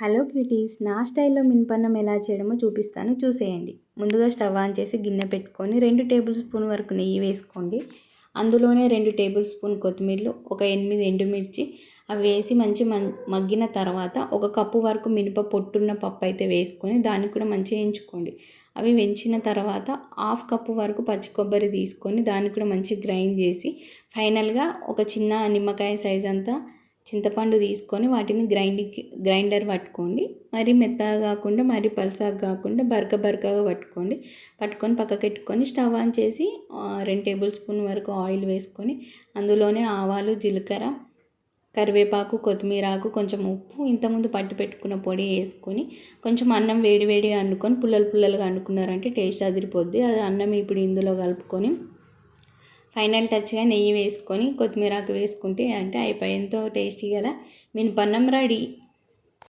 Hello cuties నా స్టైల్లో మినపన్నం ఎలా చేయడమో చూపిస్తాను. చూసేయండి. ముందుగా స్టవ్ ఆన్ చేసి గిన్నె పెట్టుకొని రెండు టేబుల్ స్పూన్ వరకు నెయ్యి వేసుకోండి. అందులోనే రెండు టేబుల్ స్పూన్ కొత్తిమీరలు ఒక ఎనిమిది ఎండుమిర్చి అవి వేసి మంచి మగ్గిన తర్వాత ఒక కప్పు వరకు మినప పొట్టున్న పప్పు అయితే వేసుకొని దాన్ని కూడా మంచిగా ఎంచుకోండి. అవి వెంచిన తర్వాత హాఫ్ కప్పు వరకు పచ్చి కొబ్బరి తీసుకొని దాన్ని కూడా మంచి గ్రైండ్ చేసి ఫైనల్గా ఒక చిన్న నిమ్మకాయ సైజ్ అంతా చింతపండు తీసుకొని వాటిని గ్రైండింగ్కి గ్రైండర్ పట్టుకోండి. మరీ మెత్తగా కాకుండా మరీ పల్సాగా కాకుండా బరక బరకగా పట్టుకోండి. పట్టుకొని పక్కకెట్టుకొని స్టవ్ ఆన్ చేసి రెండు టేబుల్ స్పూన్ వరకు ఆయిల్ వేసుకొని అందులోనే ఆవాలు జీలకర్ర కరివేపాకు కొత్తిమీర ఆకు కొంచెం ఉప్పు ఇంతకుముందు పట్టు పెట్టుకున్న పొడి వేసుకొని కొంచెం అన్నం వేడి వేడిగా వండుకొని పుల్లలు పుల్లలుగా వండుకున్నారంటే టేస్ట్ అదిరిపోద్ది. అది అన్నం ఇప్పుడు ఇందులో కలుపుకొని ఫైనల్ టచ్గా నెయ్యి వేసుకొని కొత్తిమీర ఆకు వేసుకుంటే అంటే అయిపోయి ఎంతో టేస్టీ గల మినపన్నం రెడీ.